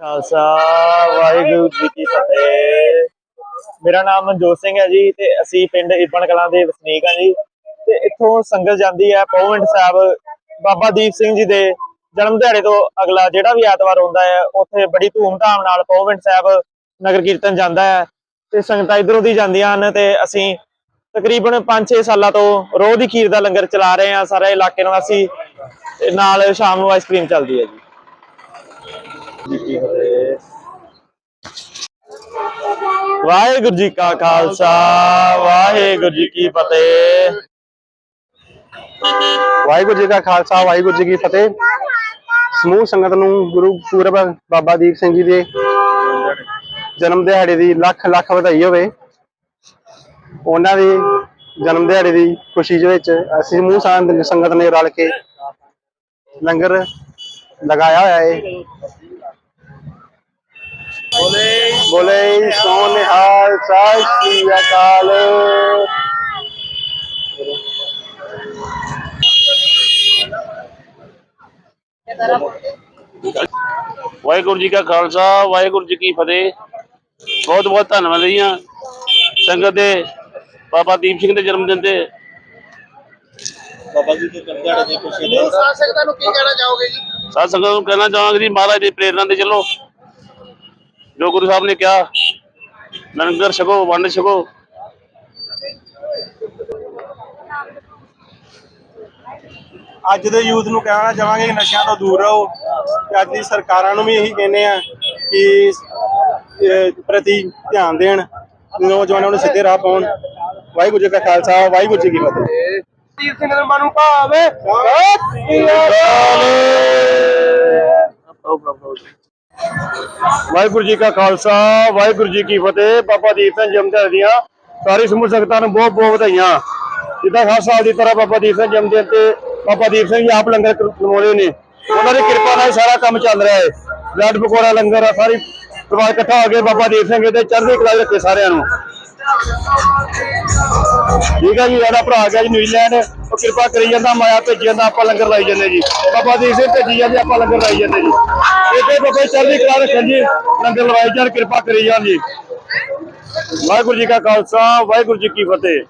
ਖਾਲਸਾ, ਵਾਹਿਗੁਰੂ ਜੀ ਕੀ ਫਤਿਹ। ਮੇਰਾ ਨਾਮ ਮਨਜੋਤ ਸਿੰਘ ਹੈ ਜੀ ਤੇ ਅਸੀਂ ਪਿੰਡ ਇਬਨ ਕਲਾਂ ਦੇ ਵਸਨੀਕ ਹਾਂ ਜੀ। ਤੇ ਇੱਥੋਂ ਸੰਗਤ ਜਾਂਦੀ ਹੈ ਪੌਵਿੰਡ ਸਾਹਿਬ ਬਾਬਾ ਦੀਪ ਸਿੰਘ ਜੀ ਦੇ ਜਨਮ ਦਿਹਾੜੇ ਤੋਂ ਅਗਲਾ ਜਿਹੜਾ ਵੀ ਐਤਵਾਰ ਆਉਂਦਾ ਹੈ, ਉੱਥੇ ਬੜੀ ਧੂਮ-ਧਾਮ ਨਾਲ ਪੌਵਿੰਡ ਸਾਹਿਬ ਨਗਰ ਕੀਰਤਨ ਜਾਂਦਾ ਹੈ ਤੇ ਸੰਗਤਾਂ ਇਧਰੋਂ ਦੀ ਜਾਂਦੀਆਂ ਹਨ ਤੇ ਅਸੀਂ ਤਕਰੀਬਨ 5-6 ਸਾਲਾਂ ਤੋਂ ਰੋਜ਼ ਦੀ ਖੀਰ ਦਾ ਲੰਗਰ ਚਲਾ ਰਹੇ ਹਾਂ, ਸਾਰੇ ਇਲਾਕੇ ਨਿਵਾਸੀ ਤੇ ਨਾਲ ਸ਼ਾਮ ਨੂੰ ਆਈਸਕ੍ਰੀਮ ਚੱਲਦੀ ਹੈ ਜੀ। ਵਾਹਿਗੁਰੂ ਜੀ ਕਾ ਖਾਲਸਾ, ਵਾਹਿਗੁਰੂ ਜੀ ਕੀ ਫਤਿਹ। ਵਾਹਿਗੁਰੂ ਜੀ ਕਾ ਖਾਲਸਾ, ਵਾਹਿਗੁਰੂ ਜੀ ਕੀ ਫਤਿਹ। ਸਮੂਹ ਸੰਗਤ ਨੂੰ ਗੁਰੂ ਪੂਰਬ ਬਾਬਾ ਦੀਪ ਸਿੰਘ ਜੀ ਦੇ ਜਨਮ ਦਿਹਾੜੇ ਦੀ ਲੱਖ ਲੱਖ ਵਧਾਈ ਹੋਵੇ। ਉਹਨਾਂ ਦੀ ਜਨਮ ਦਿਹਾੜੇ ਦੀ ਖੁਸ਼ੀ ਵਿੱਚ ਅਸੀਂ ਸਮੂਹ ਸੰਗਤ ਨੇ ਰਲ ਕੇ ਲੰਗਰ ਲਗਾਇਆ ਹੋਇਆ ਹੈ ਬੋਲੇ। ਸੋ ਨਿਹਾਲ ਸਤਿ ਸ੍ਰੀ ਅਕਾਲ। ਵਾਹਿਗੁਰੂ ਜੀ ਕਾ ਖਾਲਸਾ ਵਾਹਿਗੁਰੂ ਜੀ ਕੀ ਫਤਿਹ। ਬਹੁਤ ਬਹੁਤ ਧੰਨਵਾਦ ਜੀ ਸੰਗਤ ਦੇ ਬਾਬਾ ਦੀਪ ਸਿੰਘ ਦੇ ਜਨਮ ਦਿਨ ਤੇ। ਬਾਬਾ ਜੀ ਦੇ ਦਿਹਾੜੇ ਦੀ ਖੁਸ਼ੀ ਦੇ ਸਾਧ ਸੰਗਤ ਨੂੰ ਕਹਿਣਾ ਚਾਹਾਂਗੇ ਜੀ ਮਹਾਰਾਜ ਦੀ ਪ੍ਰੇਰਣਾ ਤੇ ਚੱਲੋ। ਜੋ ਗੁਰੂ ਸਾਹਿਬ ਨੇ ਕਿਹਾ ਲੰਗਰ ਛਕੋ ਵੰਡ ਛਕੋ। ਅੱਜ ਦੇ ਯੂਥ ਨੂੰ ਕਹਿਣਾ ਚਾਹਾਂਗੇ ਕਿ ਨਸ਼ਿਆਂ ਤੋਂ ਦੂਰ ਰਹੋ। ਤੇ ਅੱਜ ਦੀ ਸਰਕਾਰਾਂ ਨੂੰ ਵੀ ਇਹੀ ਕਹਿੰਦੇ ਆ ਕਿ ਪ੍ਰਤੀ ਧਿਆਨ ਦੇਣ ਨੌਜਵਾਨਾਂ ਨੂੰ ਸਿੱਧੇ ਰਾਹ ਪਾਉਣ। ਵਾਹਿਗੁਰੂ ਜੀ ਕਾ ਖਾਲਸਾ ਵਾਹਿਗੁਰੂ ਜੀ ਕੀ ਫਤਿਹ। ਤੀਰ ਸਿੰਘ ਦੇ ਮਨ ਨੂੰ ਭਾਵੇ ਵਾਹਿਗੁਰੂ ਜੀ ਕਾ ਖਾਲਸਾ, ਵਾਹਿਗੁਰੂ ਜੀ ਕੀ ਫਤਿਹ। ਬਾਬਾ ਦੀਪ ਸਿੰਘ ਜਨਮ ਦੀਆਂ ਸਾਰੀ ਸਮੂਹ ਸੰਗਤਾਂ ਨੂੰ ਬਹੁਤ ਬਹੁਤ ਵਧਾਈਆਂ। ਜਿੱਦਾਂ ਹਰ ਸਾਲ ਦੀ ਤਰ੍ਹਾਂ ਬਾਬਾ ਦੀਪ ਸਿੰਘ ਜਨਮ ਤੇ ਬਾਬਾ ਦੀਪ ਸਿੰਘ ਜੀ ਆਪ ਲੰਗਰ ਕਰ- ਨੇ। ਉਹਨਾਂ ਦੀ ਕਿਰਪਾ ਨਾਲ ਸਾਰਾ ਕੰਮ ਚੱਲ ਰਿਹਾ ਹੈ ਬਲੱਡ ਪਕੌੜਾ, ਲੰਗਰ ਆ ਸਾਰੀ ਪਰਿਵਾਰ ਇਕੱਠਾ ਹੋ ਕੇ ਬਾਬਾ ਦੀਪ ਸਿੰਘ ਦੇ ਚੜ੍ਹਦੀ ਕਲਾ ਰੱਖੇ ਸਾਰਿਆਂ ਨੂੰ। ਠੀਕ ਹੈ ਜੀ, ਸਾਡਾ ਭਰਾ ਗਿਆ ਜੀ ਨਿਊਜ਼ੀਲੈਂਡ ਉਹ ਕਿਰਪਾ ਕਰੀ ਜਾਂਦਾ, ਮਾਇਆ ਭੇਜੀ ਜਾਂਦਾ, ਆਪਾਂ ਲੰਗਰ ਲਾਈ ਜਾਂਦੇ ਜੀ। ਬਾਬਾ ਦੀਪ ਸਿੰਘ ਭੇਜੀ ਜਾਂਦੇ, ਆਪਾਂ ਲੰਗਰ ਲਾਈ ਜਾਂਦੇ ਜੀ। ਇੱਥੇ ਬਾਬਾ ਚੜ੍ਹਦੀ ਕਲਾ ਰੱਖਣ ਜੀ, ਲੰਗਰ ਲਵਾਈ ਜਾਣ, ਕਿਰਪਾ ਕਰੀ ਜਾਣ ਜੀ। ਵਾਹਿਗੁਰੂ ਜੀ ਕਾ ਖਾਲਸਾ, ਵਾਹਿਗੁਰੂ ਜੀ ਕੀ ਫਤਿਹ।